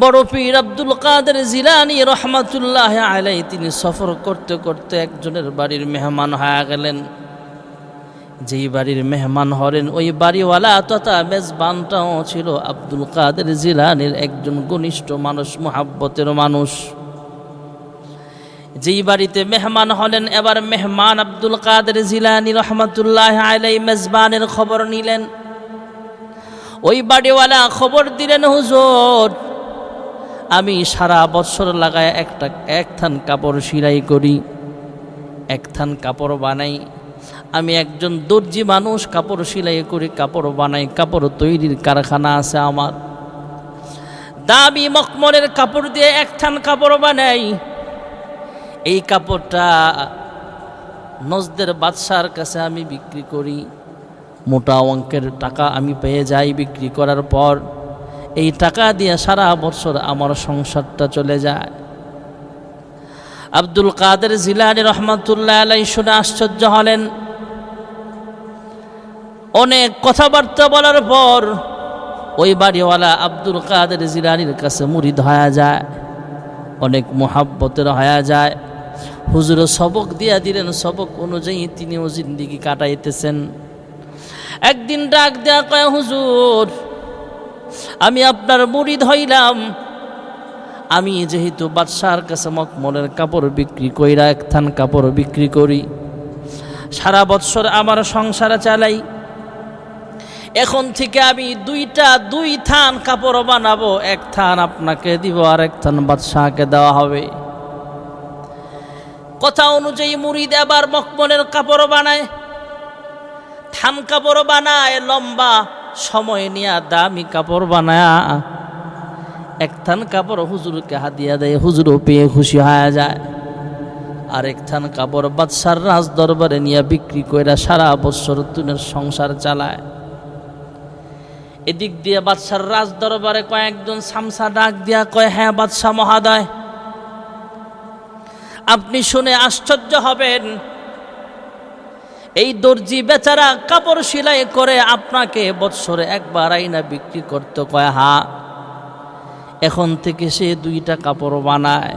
বড় পীর আব্দুল কাদের জিলানি রহমাতুল্লাহ আলাই তিনি সফর করতে করতে একজনের বাড়ির মেহমান হয়ে গেলেন। যেই বাড়ির মেহমান হলেন, ওই বাড়িওয়ালা তথা মেজবানটাও ছিল আব্দুল কাদের জিলানির একজন ঘনিষ্ঠ মানুষ, মোহাব্বতের মানুষ। যেই বাড়িতে মেহমান হলেন, এবার মেহমান আব্দুল কাদের জিলানি রহমতুল্লাহ আলাই মেজবানের খবর নিলেন। ওই বাড়িওয়ালা খবর দিলেন, হুজুর আমি সারা বছর লাগায় একটা, এক থান কাপড় সিলাই করি, এক থান কাপড় বানাই। আমি একজন দর্জি মানুষ, কাপড় সিলাই করি, কাপড় বানাই, কাপড় তৈরির কারখানা আছে আমার। দাবি মকমলের কাপড় দিয়ে এক থান কাপড় বানাই। এই কাপড়টা নজদের বাদশার কাছে আমি বিক্রি করি। মোটা অঙ্কের টাকা আমি পেয়ে যাই বিক্রি করার পর। এই টাকা দিয়ে সারা বছর আমার সংসারটা চলে যায়। আব্দুল কাদের জিলানি রহমতুল্লাহ আলাই শুনে আশ্চর্য হলেন। অনেক কথাবার্তা বলার পর ওই বাড়িওয়ালা আব্দুল কাদের জিলানির কাছে মুরিদ হয়ে যায়, অনেক মোহাব্বতের হয়ে যায়। হুজুরও সবক দিয়া দিলেন, সবক অনুযায়ী তিনিও জিন্দিগি কাটাইতেছেন। একদিন ডাক দেয়া কয়, হুজুর আমি আপনার মুরিদ হইলাম। আমি যেহেতু বাদশার কাছে মকমলের কাপড় বিক্রি কইরা এক থান কাপড় বিক্রি করি, সারা বৎসর আমার সংসার চালাই। এখন থেকে আমি দুইটা, দুই থান কাপড় বানাবো, এক থান আপনাকে দিব, আর এক থান বাদশাহকে দেওয়া হবে। কথা অনুযায়ী মুরিদ আবার মকমলের কাপড় বানায়, থান কাপড় বানায়, লম্বা সময় নিয়ে দামি কাপড় বানায় এক থান কাপড় হুজুরকে হাতিয়া দেয়, হুজুরও পেয়ে খুশি হয়ে যায়। আর এক থান কাপড় বাদশার রাজ দরবারে নিয়ে বিক্রি করে সারা বছর তুনের সংসার চালায়। এদিক দিয়ে বাদশার রাজ দরবারে কয়েকজন সামসা ডাক দিয়া কয় হ্যাঁ বাদশাহ মহাদয়, আপনি শুনে আশ্চর্য হবেন এই দর্জি বেচারা কাপড় সেলাই করে আপনাকে বৎসরে একবার আইনা বিক্রি করতে কয়, হা, এখন থেকে সে দুইটা কাপড় বানায়।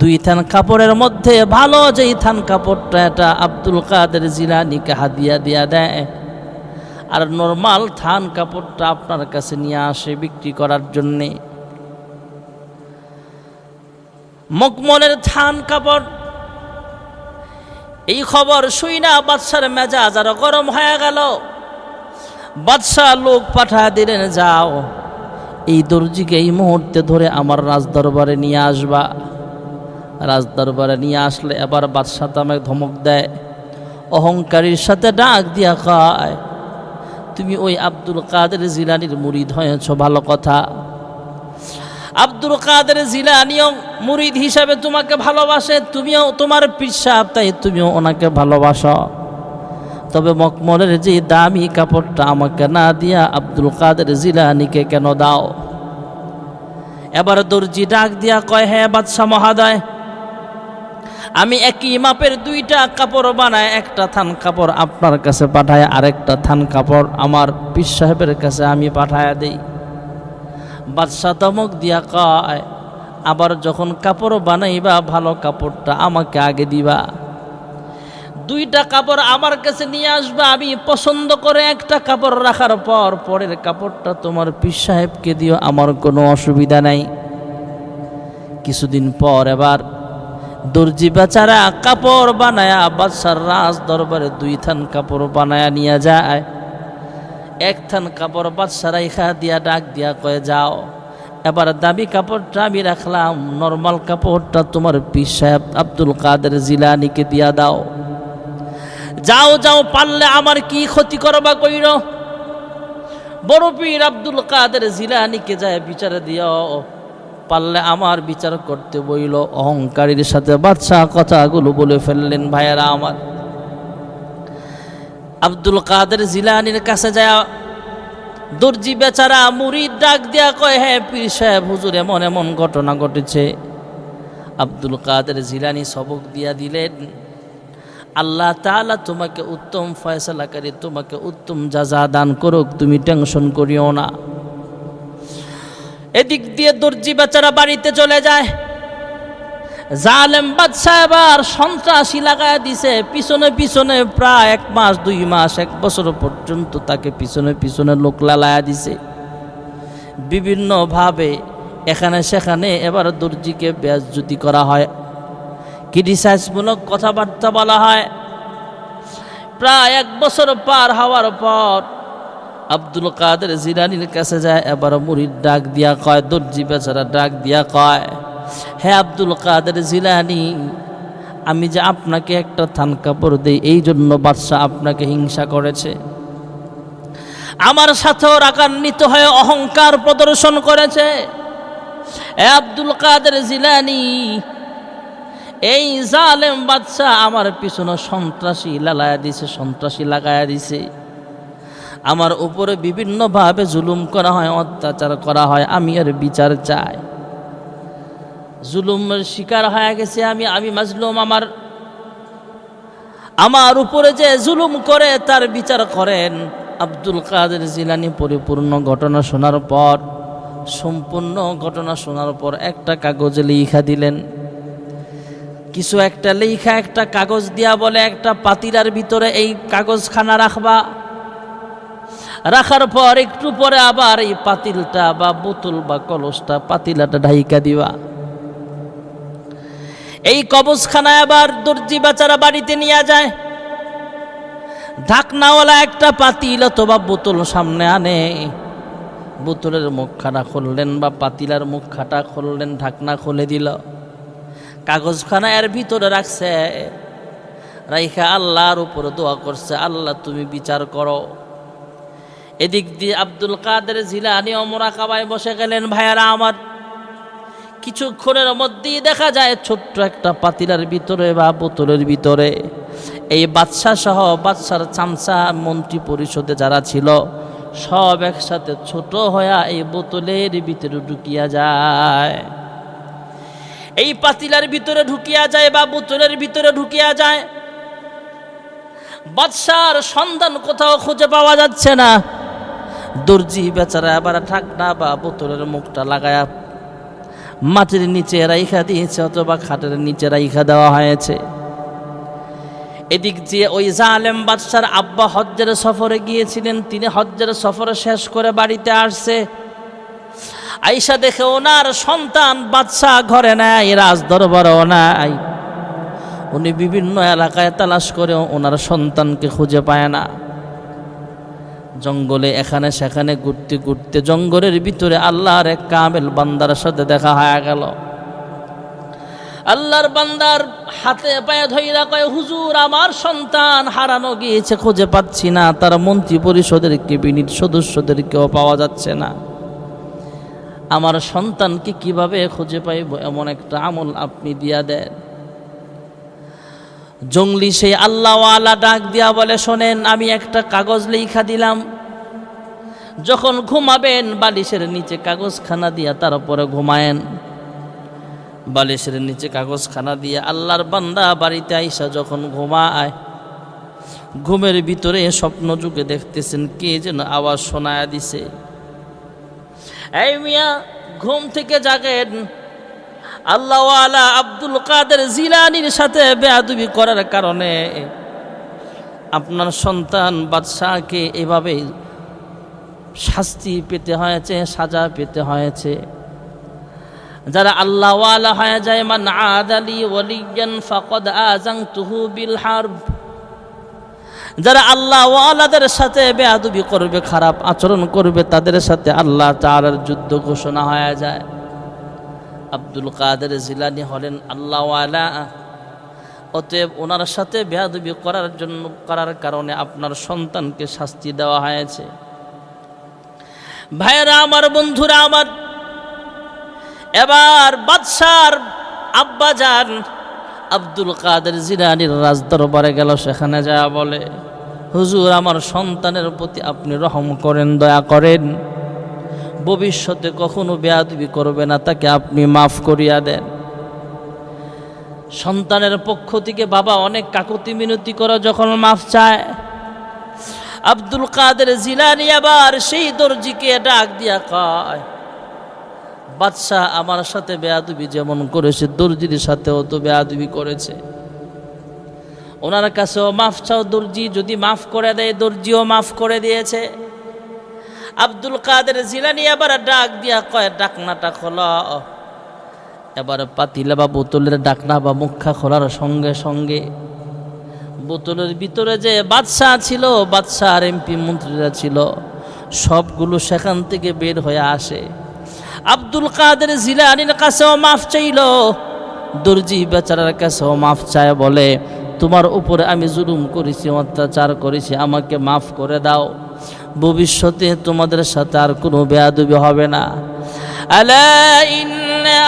দুই থান কাপড়ের মধ্যে ভালো যেই থান কাপড়টা, এটা আব্দুল কাদের জিলানিকে হাদিয়া দিয়া দেয়। আর নর্মাল থান কাপড়টা আপনার কাছে নিয়ে আসে বিক্রি করার জন্যে। মকমলের থান কাপড় এই খবর শুই না, বাদশার মেজাজ আরও গরম হয়ে গেল। বাদশাহ লোক পাঠা দিলেন, যাও, এই দর্জিকে এই মুহূর্তে ধরে আমার রাজদরবারে নিয়ে আসবা। রাজদরবারে নিয়ে আসলে এবার বাদশাহ তামাক ধমক দেয়, অহংকারীর সাথে ডাক দিয়া খায় তুমি ওই আব্দুল কাদের জিলানির মুরিদ হয়েছ, ভালো কথা। আব্দুল কাদের জিলানিও মুরিদ হিসাবে তোমাকে ভালোবাসে, তুমিও তোমার পিসাব তাই তুমিও ওনাকে ভালোবাসো। তবে মকমলের যে দামি কাপড়টা আমাকে না দিয়া আব্দুল কাদের জিলানিকে কেন দাও? এবার দর্জি ডাক দিয়া কয় হ্যাঁ বাদশাহ মহাদয়, আমি একই মাপের দুইটা কাপড় বানায় একটা থান কাপড় আপনার কাছে পাঠায় আরেকটা থান কাপড় আমার পীর সাহেবের কাছে আমি পাঠায় দিই। বাদশাহ তমক দিয়া কয়, আবার যখন কাপড় বানাইবা, ভালো কাপড়টা আমাকে আগে দিবা। দুইটা কাপড় আমার কাছে নিয়ে আসবা, আমি পছন্দ করে একটা কাপড় রাখার পর পরের কাপড়টা তোমার পীর সাহেবকে দিও, আমার কোনো অসুবিধা নাই। কিছুদিন পর এবার দর্জি বেচারা কাপড় বানায়া বাদশার রাজ দরবারে দুই থান কাপড় বানায়া নিয়ে যায়। এক থান কাপড় বাদশা রাইখা দিয়া ডাক দিয়া কয়ে, যাও। এবার দামি কাপড়টা আমি রাখলাম, নর্মাল কাপড়টা তোমার পীর সাহেব আব্দুল কাদের জিলানিকে দিয়া দাও। যাও যাও, পারলে আমার কি ক্ষতি করবা কইর? বড় পীর আব্দুল কাদের জিলানিকে যায় বিচারে দিও। পারলে আমার বিচার করতে বইল। অহংকারীর সাথে বাদশাহ কথাগুলো বলে ফেললেন ভাইয়েরা আমার। আব্দুল কাদের জিলানির কাছে যায়। দর্জি বেচারা মুড়ির ডাক দিয়া কয় হ্যাঁ পীর সাহেব, হুজুর এমন এমন ঘটনা ঘটেছে। আব্দুল কাদের জিলানি সবক দিয়া দিলেন, আল্লাহ তাআলা তোমাকে উত্তম ফয়সালাকারী, তোমাকে উত্তম যাজা দান করুক, তুমি টেনশন করিও না। এদিক দিয়ে দর্জি বেচারা বাড়িতে চলে যায়। জালেম বাদশাহ এবার সন্ত্রাসী লাগায় দিছে। পিছনে পিছনে প্রায় এক মাস, দুই মাস, এক বছর পর্যন্ত তাকে পিছনে পিছনে লোক লালায়া দিছে। বিভিন্নভাবে এখানে সেখানে এবার দর্জিকে ব্যাসজ্যোতি করা হয়। ক্রিটিসাইজমূলক কথাবার্তা বলা হয়। প্রায় এক বছর পার হওয়ার পর আব্দুল কাদের জিরানির কাছে যায়, এবার মুড়ির ডাক দিয়া কয়, দর্জি বেচারা ডাক দিয়া কয়। হে আব্দুল কাদের জিলানি, আমি যে আপনাকে একটা থান কাপড় দিই, এই জন্য বাদশাহ আপনাকে হিংসা করেছে। আমার সাথেও রাগান্বিত হয়ে অহংকার প্রদর্শন করেছে। এ আব্দুল কাদের জিলানি, এই জালেম বাদশাহ আমার পিছনে সন্ত্রাসী লালায়া দিছে, সন্ত্রাসী লাগায়া দিছে। আমার উপরে বিভিন্নভাবে জুলুম করা হয়, অত্যাচার করা হয়, আমি আর বিচার চাই। জুলুমের শিকার হয়ে গেছে আমি আমি মাজলুম আমার। আমার উপরে যে জুলুম করে, তার বিচার করেন আব্দুল কাদের জিলানি পরিপূর্ণ ঘটনা শোনার পর, সম্পূর্ণ ঘটনা শোনার পর একটা কাগজে লিখা দিলেন। কিছু একটা লেখা, একটা কাগজ দিয়া বলে, একটা পাতিলার ভিতরে এই কাগজখানা রাখবা। রাখার পর একটু পরে আবার এই পাতিলটা বা বোতল বা কলসটা পাতিলাটা ঢাইকা দিবা। এই কবজখানা আবার দর্জি বাচ্চারা বাড়িতে নিয়ে যায়। ঢাকনাওয়ালা একটা পাতিল অথবা বোতল সামনে আনে। বোতলের মুখখানা খুললেন বা পাতিলার মুখখাটা খুললেন, ঢাকনা খুলে দিল। কাগজখানা এর ভিতরে রাখছে। রাইখা আল্লাহর উপরে দোয়া করছে, আল্লাহ, তুমি বিচার করো। এদিক দিয়ে আব্দুল কাদের জিলানি অমরা কাবায় বসে গেলেন, ভাইয়ারা, আমার কিছুক্ষণের মধ্যেই দেখা যায় ছোট্ট একটা পাতিলার ভিতরে বা বোতলের ভিতরে। এই বাদশাহ সহ বাদশার চামচা মন্ত্রী পরিষদে যারা ছিল, সব একসাথে ছোট হইয়া এই বোতলের ভিতরে ঢুকিয়া যায়। এই পাতিলার ভিতরে ঢুকিয়া যায় বা বোতলের ভিতরে ঢুকিয়া যায়। বাদশার সন্ধান কোথাও খুঁজে পাওয়া যাচ্ছে না। দর্জি বেচারা আবার ঠাকনা বা বোতলের মুখটা লাগায়া মাটির নিচে রাইখা দিয়েছে, অথবা খাটের নিচে রাইখা দেওয়া হয়েছে। এদিক দিয়ে ওই জালেম বাদশার আব্বা হজ্জের সফরে গিয়েছিলেন, তিনি হজ্জের সফর শেষ করে বাড়িতে আসছে। আইসা দেখে ওনার সন্তান বাদশাহ ঘরে নাই রাজ দরবারও নাই। উনি বিভিন্ন এলাকায় তালাশ করে ওনার সন্তানকে খুঁজে পায় না। জঙ্গলে এখানে সেখানে ঘুরতে ঘুরতে জঙ্গলের ভিতরে আল্লাহর এক কামেল বান্দার সাথে দেখা হয়ে গেল। আল্লাহর বান্দার হাতে পায়ে ধইরা কয়, হুজুর, আমার সন্তান হারানো গিয়েছে, খুঁজে পাচ্ছি না। তার মন্ত্রী পরিষদের কেবিনেট সদস্যদেরকেও পাওয়া যাচ্ছে না। আমার সন্তানকে কীভাবে খুঁজে পাইব? এমন একটা আমল আপনি দিয়া দেন। জঙ্গলি সেই আল্লাহওয়ালা ডাক দিয়া বলে, শোনেন, আমি একটা কাগজ লেখা দিলাম। যখন ঘুমাবেন, বালিশের নিচে কাগজখানা দিয়া তার তারপরে ঘুমায়েন। বালিশের নিচে কাগজখানা দিয়ে আল্লাহর বান্দা বাড়িতে আইসা যখন ঘুমায়, ঘুমের ভিতরে স্বপ্ন যুগে দেখতেছেন কে যেন আওয়াজ শোনায়া দিছে। এই মিয়া, ঘুম থেকে জাগেন। আল্লাহওয়ালা আব্দুল কাদের জিলানির সাথে বেয়াদুবি করার কারণে আপনার সন্তান বাদশাহকে এভাবে শাস্তি পেতে হয়েছে, সাজা পেতে হয়েছে। যারা আল্লাহওয়ালা হয়ে যায়, মান আদালি ওয়ালিয়ান ফকদ আজাং তুহু বিল হারব। যারা আল্লাহওয়ালাদের সাথে বেয়াদুবি করবে, খারাপ আচরণ করবে, তাদের সাথে আল্লাহ তাআলার যুদ্ধ ঘোষণা হয়ে যায়। আব্দুল কাদের জিলানি হলেন আল্লাহওয়ালা। অতএব ওনার সাথে বেয়াদবি করার জন্য, করার কারণে আপনার সন্তানকে শাস্তি দেওয়া হয়েছে। ভাইয়েরা, আমার বন্ধুরা, আমার এবার বাদশার আব্বা যান, আব্দুল কাদের জিরানির রাজদরবারে গেল, সেখানে যা বলে, হুজুর, আমার সন্তানের প্রতি আপনি রহম করেন, দয়া করেন। ভবিষ্যতে কখনো বেয়াদবি করবে না, তাকে আপনি মাফ করিয়া দেন। সন্তানের পক্ষ থেকে বাবা অনেক কাকুতি মিনতি করে যখন মাফ চায়। আব্দুল কাদের জিলানি আবার সেই দর্জিকে ডাক দিয়া কয়, বাদশাহ আমার সাথে বেয়াদবি যেমন করেছে, দর্জির সাথেও তো বেয়াদবি করেছে। ওনার কাছেও মাফ চাও দর্জি, যদি মাফ করে দেয় দর্জিও মাফ করে দিয়েছে। আব্দুল কাদের জিলানি আবার ডাক দিয়া কয়, ডাকনাটা খোলা। এবার পাতিলা বা বোতলের ডাকনা বা মুখা খোলার সঙ্গে সঙ্গে বোতলের ভিতরে যে বাদশাহ ছিল বাদশাহ আর এমপি মন্ত্রীরা ছিল, সবগুলো সেখান থেকে বের হয়ে আসে। আব্দুল কাদের জিলানির কাছেও মাফ চাইল, দর্জি বেচারার কাছেও মাফ চায় বলে, তোমার উপরে আমি জুলুম করেছি, অত্যাচার করেছি, আমাকে মাফ করে দাও। ভবিষ্যতে তোমাদের সাথে আর কোনো বেয়াদবি হবে না। আলা ইন্না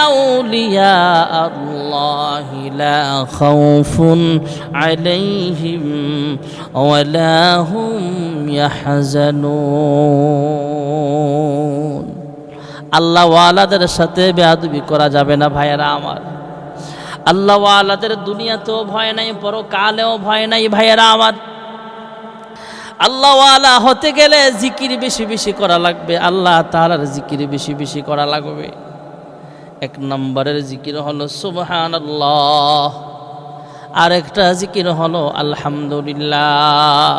আল্লাহি লা খাউফুন আলাইহিম ওয়ালা হুম ইয়াহজানুন। আল্লাহ ওয়ালাদের সাথে বেয়াদবি করা যাবে না ভাইয়েরা আমার। আল্লাহ ওয়ালাদের দুনিয়াতেও ভয় নাই, পরকালেও ভয় নাই ভাইয়েরা আমার। আল্লাহওয়ালা হতে গেলে জিকির বেশি বেশি করা লাগবে, আল্লাহ তালার জিকির বেশি বেশি করা লাগবে। এক নম্বরের জিকির হলো সুবহান আল্লাহ আরেকটা জিকির হলো আলহামদুলিল্লাহ।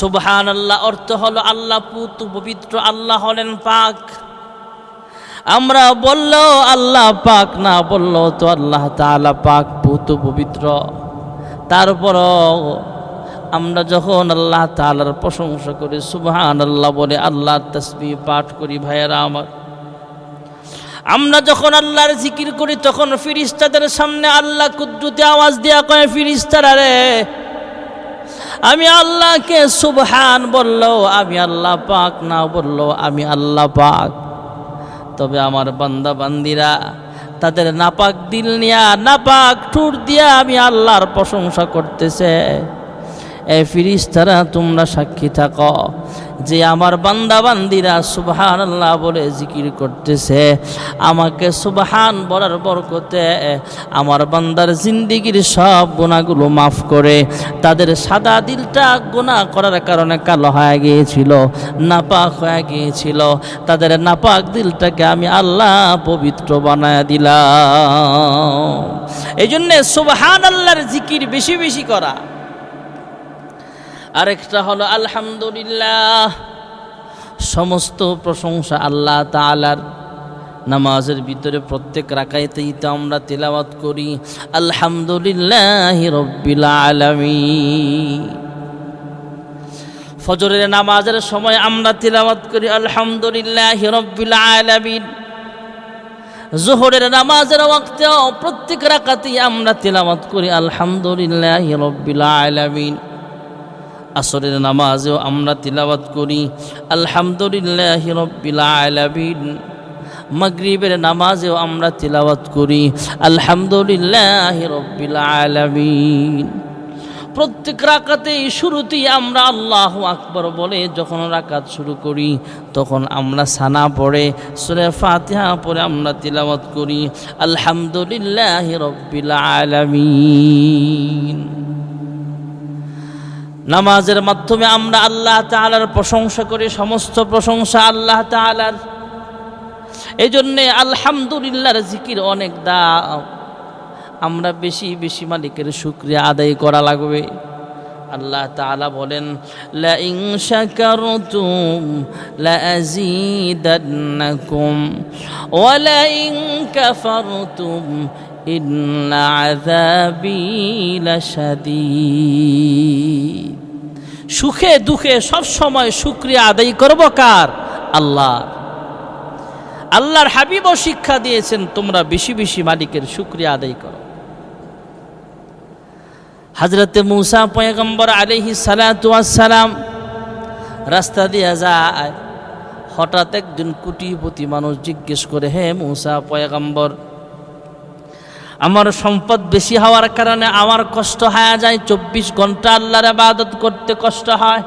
সুবহান আল্লাহ অর্থ হলো আল্লাহ পুত পবিত্র আল্লাহ হলেন পাক। আমরা বললেও আল্লাহ পাক, না বললেও তো আল্লাহ তাআলা পাক পুত পবিত্র। তারপরও আমরা যখন আল্লাহ তাআলার প্রশংসা করি সুবহান আল্লাহ বলে আল্লাহ তসবি পাঠ করি, ভাইয়েরা আমার। আমরা যখন আল্লাহর জিকির করি, তখন ফিরিস্তাদের সামনে আল্লাহ কুদ্দুতে আওয়াজ দেওয়া কয়, ফিরিস্তারা রে, আমি আল্লাহকে সুবহান বলল আমি আল্লাহ পাক না বলল আমি আল্লাহ পাক। তবে আমার বান্দা বান্দিরা তাদের নাপাক দিল নিয়া, নাপাক ঠুর দিয়া আমি আল্লাহর প্রশংসা করতেছে। এ ফিরিস্তারা, তোমরা সাক্ষী থাকো। যে আমার বান্দা বান্দিরা সুবহান আল্লাহ বলে জিকির করতেছে, আমাকে সুবহান বলার বরকতে আমার বান্দার জিন্দিগির সব গুণাগুলো মাফ করে, তাদের সাদা দিলটা গুণা করার কারণে কালো হয়ে গিয়েছিল, নাপাক হয়ে গিয়েছিল। তাদের নাপাক দিলটাকে আমি আল্লাহ পবিত্র বানায় দিলাম। এই জন্যে সুবহান আল্লাহর জিকির বেশি বেশি করা। আরেকটা হলো, আলহামদুলিল্লাহ। সমস্ত প্রশংসা আল্লাহ তালার নামাজের ভিতরে প্রত্যেক রাকাইতেই তো আমরা তেলাওয়াত করি, আলহামদুলিল্লাহ রব্বিল আলমী ফজরের নামাজের সময় আমরা তেলাওয়াত করি, আলহামদুলিল্লাহ রব্বিল আলমিন। জোহরের নামাজের প্রত্যেক রাকাতেই আমরা তেলাওয়াত করি, আলহামদুলিল্লাহ রব্বিল আলমিন। আসরের নামাজেও আমরা তিলাবাত করি। আলহামদুলিল্লাহ রব্বিল আলামিন। মাগরিবের নামাজেও আমরা তিলাওয়াত করি। আলহামদুলিল্লাহ রব্বিল আলামিন। প্রত্যেক রাকাতেই শুরুতেই আমরা আল্লাহ আকবর বলে যখন রাকাত শুরু করি, তখন আমরা সানা পড়ে, সুরে ফাতিহা পরে আমরা তিলাওয়াত করি। আলহামদুলিল্লাহ রব্বিল আলামিন। নামাজের মাধ্যমে আমরা আল্লাহ তালার প্রশংসা করি, সমস্ত প্রশংসা আল্লাহ তালার এই জন্যে আলহামদুলিল্লাহর জিকির অনেক দাম। আমরা বেশি বেশি মালিকের শুক্রিয়া আদায় করা লাগবে। আল্লাহ তাআলা বলেন লা ইন শাকারতুম সুখে দুঃখে সব সময় শুক্রিয়া আদায় করব কার? আল্লাহ। আল্লাহর হাবিব শিক্ষা দিয়েছেন, তোমরা বেশি বেশি মালিকের শুক্রিয়া আদায় করো। হাজরতে মুসা পয়গম্বর আলহি সালাম রাস্তা দিয়ে যায়। হঠাৎ একজন কুটিপতি মানুষ জিজ্ঞেস করে, হে মুসা পয়গম্বর আমার সম্পদ বেশি হওয়ার কারণে আমার কষ্ট হয়ে যায়, চব্বিশ ঘণ্টা আল্লাহর আবাদত করতে কষ্ট হয়।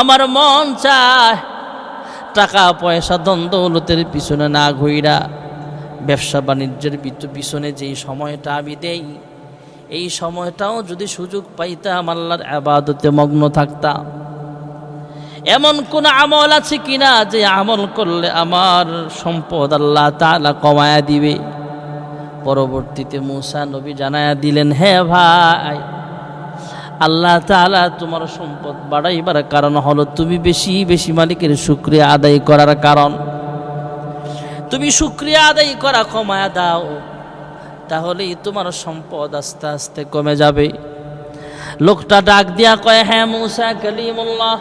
আমার মন চায় টাকা, পয়সা দ্বন্দ্বলতের পিছনে না ঘুইরা ব্যবসা বাণিজ্যের পিছনে যেই সময়টা আমি দেই, এই সময়টাও যদি সুযোগ পাইতাম, আল্লাহর আবাদতে মগ্ন থাকতাম। এমন কোন আমল আছে কিনা যে আমল করলে আমার সম্পদ আল্লাহ তালা কমায়া দিবে? পরবর্তীতে মুসা নবী জানায়া দিলেন, হে ভাই, আল্লাহ তাআলা তোমার সম্পদ বাড়াইবার কারণ হলো তুমি বেশি বেশি মালিকের শুক্রিয়া আদায় করার কারণ। তুমি শুক্রিয়া আদায় করা কমায়া দাও, তাহলেই তোমার সম্পদ আস্তে আস্তে কমে যাবে। লোকটা ডাক দিয়া কয় হ্যাঁ মুসা কালিমুল্লাহ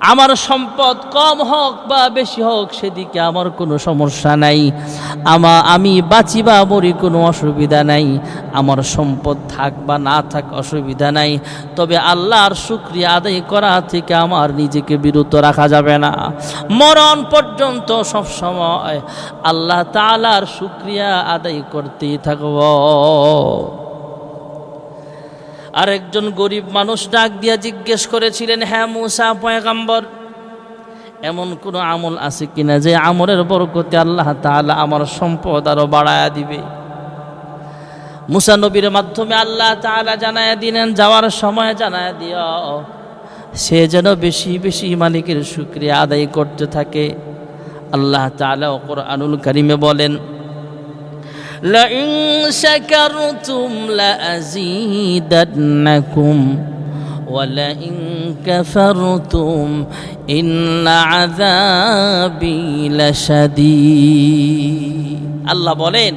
আমার সম্পদ কম হোক বা বেশি হোক, সেদিকে আমার কোনো সমস্যা নাই। আমা, আমি বাঁচি বা মরি কোনো অসুবিধা নাই। আমার সম্পদ থাক বা না থাক অসুবিধা নাই। তবে আল্লাহর শুক্রিয়া আদায় করা থেকে আমার নিজেকে বিরত রাখা যাবে না। মরণ পর্যন্ত সবসময় আল্লাহ তালার শুক্রিয়া আদায় করতেই থাকব। আরেকজন গরিব মানুষ ডাক দিয়া জিজ্ঞেস করেছিলেন হ্যাঁ মুসা পয়গাম্বর, এমন কোনো আমল আছে কিনা যে আমলের বরকতে আল্লাহ তাআলা আমার সম্পদ আরও বাড়ায়া দিবে? মুসা নবীর মাধ্যমে আল্লাহ তাআলা জানায়া দিলেন, যাওয়ার সময় জানায়া দিও, সে যেন বেশি বেশি মালিকের শুক্রিয়া আদায় করতে থাকে। আল্লাহ তাআলা আনুল করিমে বলেন لئن شكرتم لأزيدنكم ولئن كفرتم إن عذابي لشديد আল্লাহ বলেন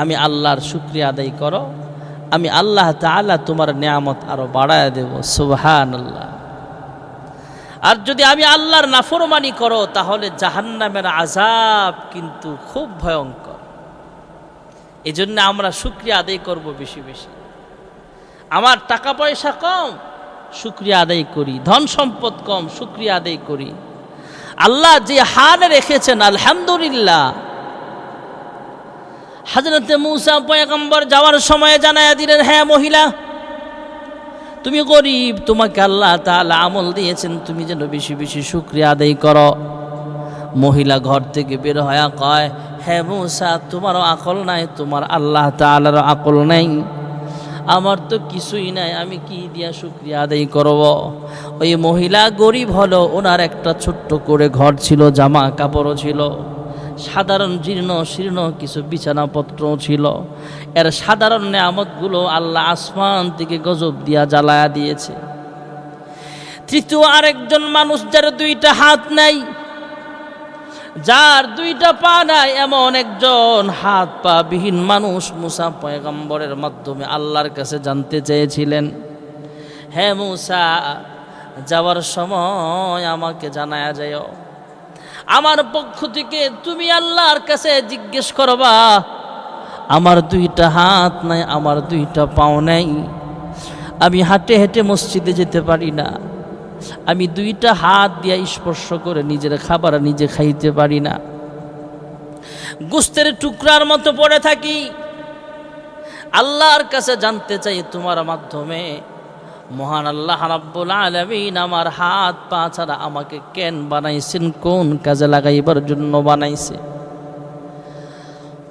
আমি আল্লাহর শুক্রিয়া আদায় করো আমি আল্লাহ তাআলা তোমার নিয়ামত আরো বাড়ায় দেব সুবহান আল্লাহ আর যদি আমি আল্লাহর নাফরমানি করো তাহলে জাহান্নামের আজাব কিন্তু খুব ভয়ঙ্কর এই জন্য আমরা শুক্রিয়া আদায় করব বেশি বেশি। আমার টাকা পয়সা কম, শুক্রিয়া আদায় করি। ধন সম্পদ কম, শুক্রিয়া আদায় করি। আল্লাহ যে হাল রেখেছেন, আলহামদুলিল্লাহ। হাজরতে মুসা পয়গম্বর যাওয়ার সময় জানায়া দিলেন হ্যাঁ মহিলা, তুমি গরিব, তোমাকে আল্লাহ তাআলা আমল দিয়েছেন, তুমি যেন বেশি বেশি শুক্রিয়া আদায় করো। মহিলা ঘর থেকে বের হয়ে কয় হ্যাঁ মুসা, তোমারও আকল নাই, তোমার আল্লাহ তাআলারও আকল নাই। আমার তো কিছুই নাই, আমি কি দিয়া শুক্রিয়া আদায় করব? ওই মহিলা গরিব হলো, ওনার একটা ছোট্ট করে ঘর ছিল, জামা কাপড়ও ছিল। সাধারণ জীর্ণ শীর্ণ কিছু বিছানাপত্রও ছিল। এর সাধারণ নেয়ামতগুলো আল্লাহ আসমান থেকে গজব দিয়া জ্বালায়া দিয়েছে। তৃতীয় আরেকজন মানুষ যার দুইটা হাত নাই যার দুইটা পা নাই, এমন একজন হাত পা বিহীন মানুষ মুসা পয়গম্বরের মাধ্যমে আল্লাহর কাছে জানতে চেয়েছিলেন। হ্যাঁ মুসা, যাওয়ার সময় আমাকে জানায়া যায় আমার পক্ষ থেকে তুমি আল্লাহর কাছে জিজ্ঞেস করবা, আমার দুইটা হাত নাই, আমার দুইটা পাও নাই। আমি হাঁটে হেঁটে মসজিদে যেতে পারি না। আমি দুইটা হাত দিয়া স্পর্শ করে নিজের খাবার নিজে খাইতে পারি না। গুস্তের টুকরার মতো পড়ে থাকি। আল্লাহর কাছে জানতে চাই তোমার মাধ্যমে, মহান আল্লাহ রাব্বুল আলামিন আমার হাত পা ছাড়া আমাকে কেন বানাইছেন, কোন কাজে লাগাইবার জন্য বানাইছে?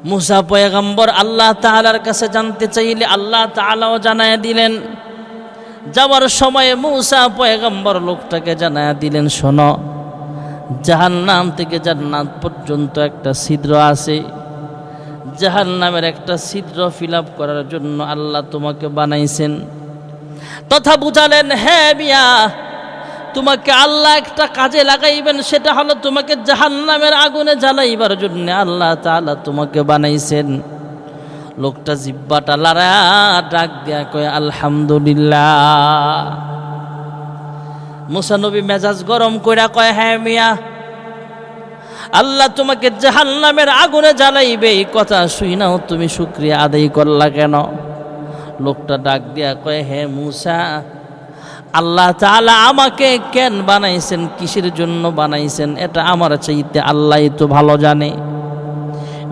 মুসা পয়গম্বর আল্লাহ তাআলার কাছে জানতে চাইলে আল্লাহ তাআলাও জানায় দিলেন যাওয়ার সময়ে মুসা পয়গম্বর লোকটাকে জানায় দিলেন, শোনো, জাহান্নাম থেকে জান্নাত পর্যন্ত একটা ছিদ্র আছে। জাহান্নামের একটা ছিদ্র ফিল করার জন্য আল্লাহ তোমাকে বানাইছেন। তথা বুঝালেন হ্যাঁ মিয়া, তোমাকে আল্লাহ একটা কাজে লাগাইবেন, সেটা হলো তোমাকে জাহান্নামের আগুনে জ্বালাইবার জন্য আল্লাহ তাআলা তোমাকে বানাইছেন। লোকটা জিব্বাটা লারা ডাক দেয়া কয়, আলহামদুলিল্লাহ। মুসানবী মেজাজ গরম কইরা কয় হ্যাঁ মিয়া, আল্লাহ তোমাকে জাহান্নামের আগুনে জ্বালাইবে, এই কথা শুই নাও, তুমি শুক্রিয়া আদায় করলা কেন? লোকটা ডাক দিয়া কয় হে মুসা, আল্লাহ তাআলা আমাকে কেন বানাইছেন, কিসের জন্য বানাইছেন, এটা আমার চাইতে আল্লাহ তো ভালো জানে।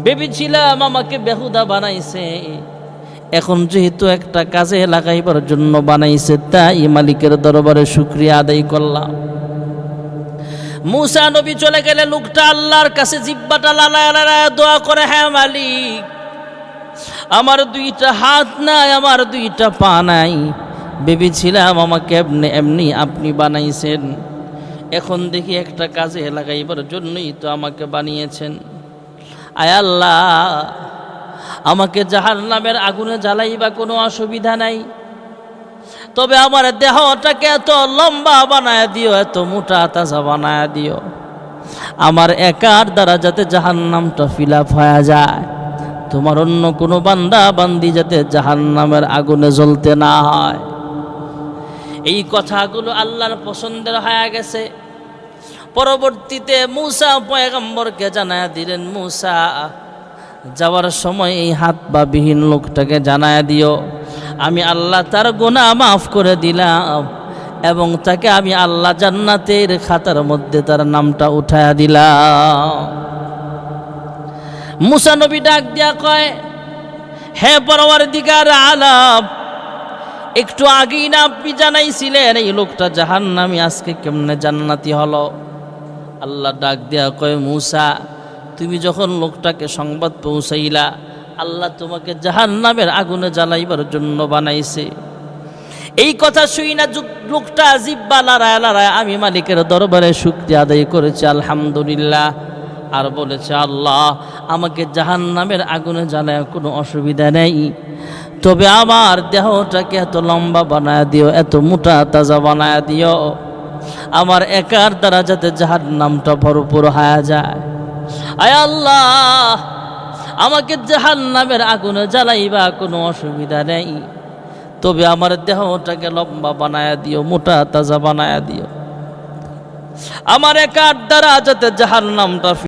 ভেবেছিলাম আমাকে বেহুদা বানাইছে। এখন যেহেতু একটা কাজে লাগাইবার জন্য বানাইছে, তাই মালিকের দরবারে শুক্রিয়া আদায় করলাম। মুসা নবী চলে গেলে লোকটা আল্লাহর কাছে জিব্বাটা লালায় লালায় দোয়া করে হ্যাঁ মালিক, আমার দুইটা হাত নাই, আমার দুইটা পা নাই। ভেবেছিলাম আমাকে এমনি এমনি আপনি বানাইছেন। এখন দেখি একটা কাজে লাগাইবার জন্যই তো আমাকে বানিয়েছেন। আল্লাহ, আমাকে জাহার নামের আগুনে জ্বালাইবা কোনো অসুবিধা নাই। তবে আমার দেহটাকে এত লম্বা বানায় দিও, এত মোটা তাজা বানায় দিও। আমার একার দ্বারা যাতে জাহান নামটা ফিল আপ হয়ে যায়। তোমার অন্য কোনো বান্দা বান্দি যাতে জাহান নামের আগুনে জ্বলতে না হয়। এই কথাগুলো আল্লাহর পছন্দের হয়ে গেছে। পরবর্তীতে মূসা পয়গম্বরকে জানায় দিলেন, মূসা, যাওয়ার সময় এই হাত বা বিহীন লোকটাকে জানায় দিও। আমি আল্লাহ তার গোনা মাফ করে দিলাম এবং তাকে আমি আল্লাহ জান্নাতের খাতার মধ্যে তার নামটা উঠায়া দিলাম। মুসা নবী ডাক দিয়া কয়, হে পরওয়ার দিগার আলাপ একটু আগেই না আপনি জানাইছিলেন এই লোকটা জাহান্নামি, আজকে কেমনে জান্নাতি হলো? আল্লাহ ডাক দেয়া কয়, মূসা, তুমি যখন লোকটাকে সংবাদ পৌঁছাইলা, আল্লাহ তোমাকে জাহান্নামের আগুনে জ্বালাইবার জন্য বানাইছে। এই কথা শুই না লোকটা জিব্বা লড়ায় লড়ায় আমি মালিকের দরবারে শুক্রিয়া আদায় করেছি, আলহামদুলিল্লাহ। আর বলেছে, আল্লাহ, আমাকে জাহান নামের আগুনে জ্বালায় কোনো অসুবিধা নেই। তবে আমার দেহটাকে এত লম্বা বানায় দিও, এত মোটা তাজা বানায় দিও। আমার একার দ্বারা যাতে যাহার নামটা ভরপুর হয়ে যায়। আয় আল্লাহ, আমাকে যাহার নামের আগুনে জ্বালাইবা কোনো অসুবিধা নেই। তবে আমার দেহটাকে লম্বা বানায় দিও, মোটা তাজা বানায় দিও। আমার একার দ্বারা যাতে যাহার নামটা